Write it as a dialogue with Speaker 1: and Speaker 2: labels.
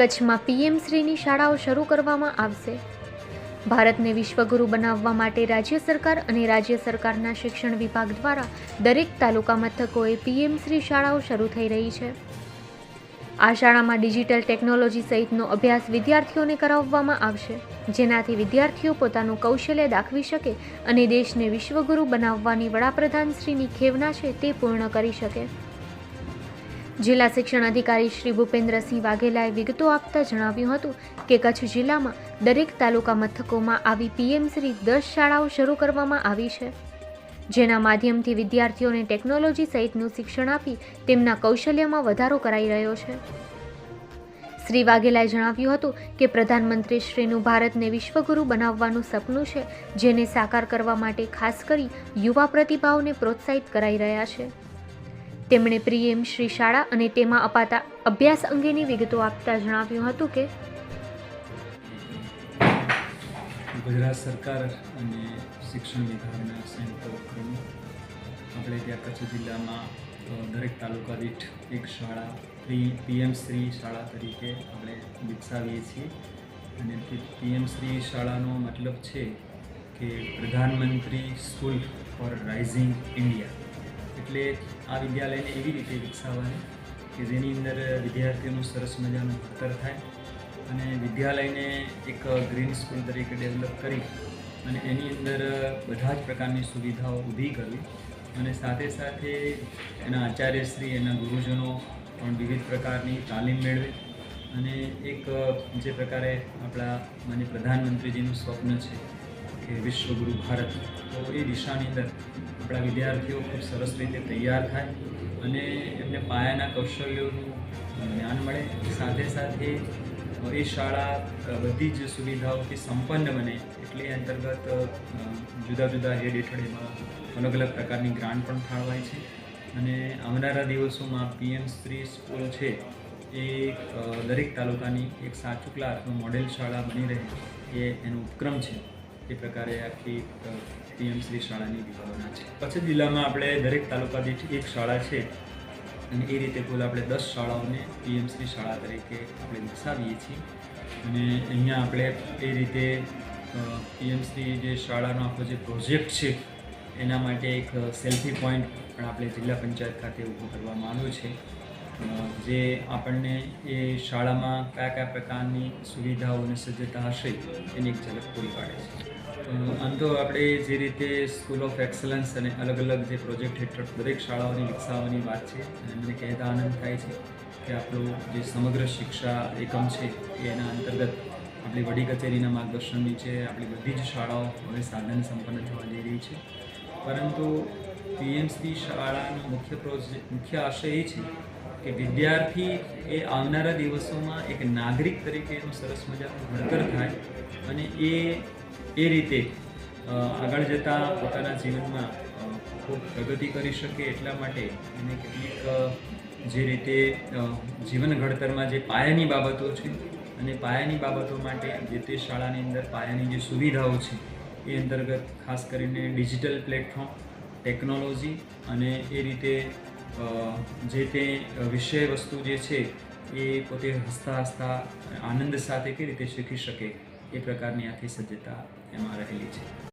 Speaker 1: કચ્છમાં પીએમ શ્રીની શાળાઓ શરૂ કરવામાં આવશે. ભારતને વિશ્વગુરુ બનાવવા માટે રાજ્ય સરકાર અને રાજ્ય સરકારના શિક્ષણ વિભાગ દ્વારા દરેક તાલુકા મથકોએ પીએમ શ્રી શાળાઓ શરૂ થઈ રહી છે. આ શાળામાં ડિજિટલ ટેકનોલોજી સહિતનો અભ્યાસ વિદ્યાર્થીઓને કરાવવામાં આવશે, જેનાથી વિદ્યાર્થીઓ પોતાનું કૌશલ્ય દાખવી શકે અને દેશને વિશ્વગુરુ બનાવવાની વડાપ્રધાન શ્રીની ખેવના છે તે પૂર્ણ કરી શકે. જિલ્લા શિક્ષણ અધિકારી શ્રી ભૂપેન્દ્રસિંહ વાઘેલાએ વિગતો આપતા જણાવ્યું હતું કે કચ્છ જિલ્લામાં દરેક તાલુકા મથકોમાં આવી પીએમ શ્રી દસ શાળાઓ શરૂ કરવામાં આવી છે. જેના માધ્યમથી વિદ્યાર્થીઓને ટેકનોલોજી સહિતનું શિક્ષણ આપી તેમના કૌશલ્યમાં વધારો કરાઈ રહ્યો છે. શ્રી વાઘેલાએ જણાવ્યું હતું કે પ્રધાનમંત્રી શ્રીનું ભારતને વિશ્વગુરુ બનાવવાનું સપનું છે, જેને સાકાર કરવા માટે ખાસ કરી યુવા પ્રતિભાઓને પ્રોત્સાહિત કરાઈ રહ્યા છે. તેમણે પ્રિયમ શ્રી શાળા અને તેમાં અપાતા અભ્યાસ અંગેની વિગતો આપતા જણાવ્યું હતું કે
Speaker 2: ગુજરાત સરકાર અને શિક્ષણ વિભાગના સંયુક્ત ઉપક્રમે આપણે ત્યાં કચ્છ જિલ્લામાં દરેક તાલુકા દીઠ એક શાળા પીએમ શ્રી શાળા તરીકે આપણે વિકસાવીએ છીએ. અને પીએમ શ્રી શાળાનો મતલબ છે કે પ્રધાનમંત્રી સ્કૂલ ફોર રાઇઝિંગ ઇન્ડિયા. એટલે આ વિદ્યાલયને એવી રીતે વિકસાવવાની કે જેની અંદર વિદ્યાર્થીઓનું સરસ મજાનું ભણતર થાય અને વિદ્યાલયને એક ગ્રીન સ્કૂલ તરીકે ડેવલપ કરી અને એની અંદર બધા જ પ્રકારની સુવિધાઓ ઊભી કરવી અને સાથે સાથે એના આચાર્યશ્રી, એના ગુરુજનો પણ વિવિધ પ્રકારની તાલીમ મેળવે અને એક જે પ્રકારે આપણા માન્ય પ્રધાનમંત્રીજીનું સ્વપ્ન છે કે વિશ્વગુરુ ભારત, તો એ દિશાની અંદર આપણા વિદ્યાર્થીઓ ખૂબ સરસ રીતે તૈયાર થાય અને એમને પાયાના કૌશલ્યોનું જ્ઞાન મળે. સાથે સાથે એ શાળા બધી જ સુવિધાઓથી સંપન્ન બને એટલે અંતર્ગત જુદા જુદા હેડ હેઠળ એમાં અલગ અલગ પ્રકારની ગ્રાન્ટ પણ ફાળવાય છે. અને આવનારા દિવસોમાં પીએમ સ્ત્રી સ્કૂલ છે એ દરેક તાલુકાની એક સાચુકલા અથવા મોડેલ શાળા બની રહે એ એનો ઉપક્રમ છે. એ પ્રકારે આખી પીએમસી શાળાની વિભાવના છે. કચ્છ જિલ્લામાં આપણે દરેક તાલુકા દીઠ એક શાળા છે. અને એ રીતે કુલ આપણે દસ શાળાઓને પીએમસી શાળા તરીકે આપણે વિકસાવીએ છીએ. અને અહીંયા આપણે એ રીતે પીએમસી જે શાળાનો આપણો જે પ્રોજેક્ટ છે, એના માટે એક સેલ્ફી પોઈન્ટ પણ આપણે જિલ્લા પંચાયત ખાતે ઊભો કરવામાં આવ્યો છે. જે આપણને એ શાળામાં કયા કયા પ્રકારની સુવિધાઓ અને સજ્જતા હશે, એની એક ઝલક પૂરી પાડે છે. આમ તો આપણે જે રીતે સ્કૂલ ઓફ એક્સલન્સ અને અલગ અલગ જે પ્રોજેક્ટ હેઠળ દરેક શાળાઓની વિકસાવવાની વાત છે, અને મને કહેતા આનંદ થાય છે કે આપણું જે સમગ્ર શિક્ષા એકમ છે એના અંતર્ગત આપણી વડી કચેરીના માર્ગદર્શન નીચે આપણી બધી જ શાળાઓ હવે સાધન સંપન્ન થવા જઈ રહી છે. પરંતુ પીએમસી શાળાનો મુખ્ય પ્રોજેક્ટ મુખ્ય આશય એ છે કે વિદ્યાર્થી એ આવનારા દિવસોમાં એક નાગરિક તરીકે એનું સરસ મજાનું ઘડતર થાય અને એ એ રીતે આગળ જતાં પોતાના જીવનમાં ખૂબ પ્રગતિ કરી શકે એટલા માટે એને કેટલીક જે રીતે જીવન ઘડતરમાં જે પાયાની બાબતો છે અને પાયાની બાબતો માટે જે તે શાળાની અંદર પાયાની જે સુવિધાઓ છે એ અંતર્ગત ખાસ કરીને ડિજિટલ પ્લેટફોર્મ, ટેકનોલોજી અને એ રીતે જે તે વિષય વસ્તુ જે છે, એ પોતે હસતા હસતા આનંદ સાથે કઈ રીતે શીખી શકે, એ પ્રકારની આખી સજ્જતા એમાં રહેલી છે.